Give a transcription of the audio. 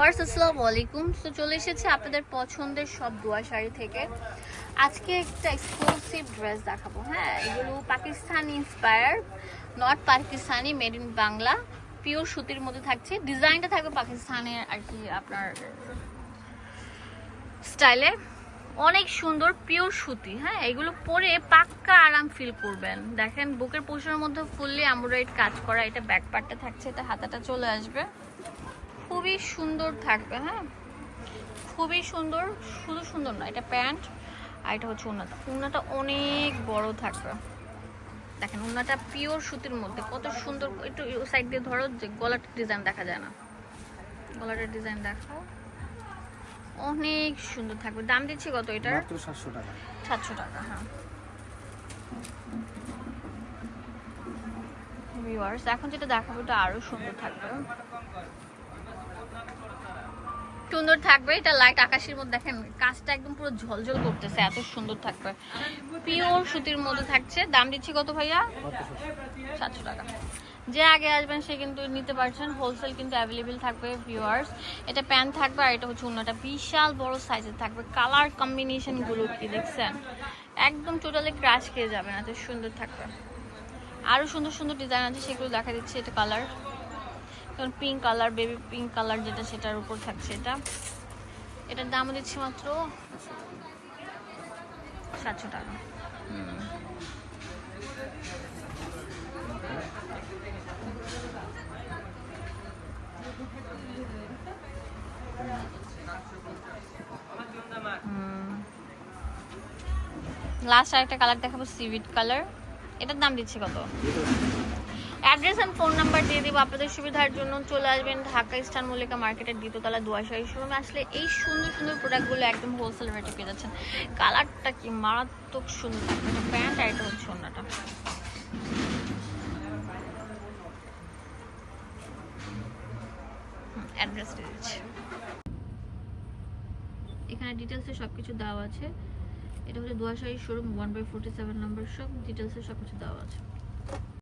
Viewers, আসসালামু আলাইকুম। তো চলে এসেছে আপনাদের পছন্দের সব দোয়া শাড়ি থেকে। আজকে একটা এক্সক্লুসিভ ড্রেস দেখাবো। হ্যাঁ এগুলো Pakistani inspire not Pakistani made in Bangla. Pure সুতির মধ্যে থাকছে। ডিজাইনটা থাকবে পাকিস্তানের আর কি আপনার স্টাইলে অনেক সুন্দর পিওর সুতি। হ্যাঁ এগুলো পরে পাক্কা আরাম ফিল করবেন। দেখেন, বুকের পোষণের মধ্যে ফুললি এমব্রয়েড কাজ করা। এটা ব্যাক পার্টটা থাকছে, এটা হাতাটা চলে আসবে। খুবই সুন্দর থাকবে হ্যাঁ? খুবই সুন্দর শুধু সুন্দর না এটা প্যান্ট আর এটা হচ্ছে উন্নাটা উন্নাটা অনেক বড় থাকবে। দেখেন উন্নাটা পিওর সুতির মধ্যে কত সুন্দর একটু সাইড দিয়ে ধরো যে গলাটার ডিজাইন দেখা যায় না। গলাটার ডিজাইন দেখাও অনেক সুন্দর থাকবে। দাম দিচ্ছি কত মাত্র সাতশো টাকা। সাতশো টাকা হ্যাঁ। ভিউয়ার্স এখন যেটা দেখাবো এটা আরও সুন্দর থাকবে। সুন্দর থাকবে, এটা লাইট আকাশের মধ্যে দেখেন, কাজটা একদম পুরো ঝলঝল করতেছে, এত সুন্দর থাকবে। পিওর সুতির মধ্যে থাকছে, দাম দিচ্ছি কত ভাইয়া? সাতশো টাকা। যে আগে আসবেন, সে কিন্তু নিতে পারছেন হোলসেল কিন্তু অ্যাভেলেবেল থাকবে ভিউয়ার্স এটা প্যান্ট থাকবে আর এটা হচ্ছে অন্যটা বিশাল বড় সাইজের থাকবে কালার কম্বিনেশনগুলো কি দেখছেন? একদম টোটালি ক্রাশ খেয়ে যাবেন, এত সুন্দর থাকবে। আরও সুন্দর সুন্দর ডিজাইন আছে, সেগুলো দেখা দিচ্ছে, এটা কালার যেমন pink colour baby pink colour যেটা সেটার উপর থাকছে এটা। এটার দাম দিচ্ছি মাত্র সাতশো টাকা। লাস্ট আরেকটা কালার দেখাবো সিভিট কালার এটার দাম দিচ্ছে কত? অ্যাড্রেস অ্যান্ড ফোন নাম্বার দিয়ে দিব। আপনাদের সুবিধার জন্য চলে আসবেন ঢাকা ইস্টার্ন মল্লিকা মার্কেটের দ্বিতীয়তলা দুয়াশাহী শোরুমে আসলে এই সুন্দর সুন্দর প্রোডাক্টগুলো একদম হোলসেল রেটে পেয়ে যাচ্ছেন। কালারটা কি মারাত্মক সুন্দর। এটা প্যান্ট আর এটা হচ্ছে অন্যটা অ্যাড্রেস এখানে ডিটেলসে সব কিছু দেওয়া আছে। এটা হচ্ছে দুয়াশাহী showroom one by forty seven number সব ডিটেলসে সব কিছু দেওয়া আছে।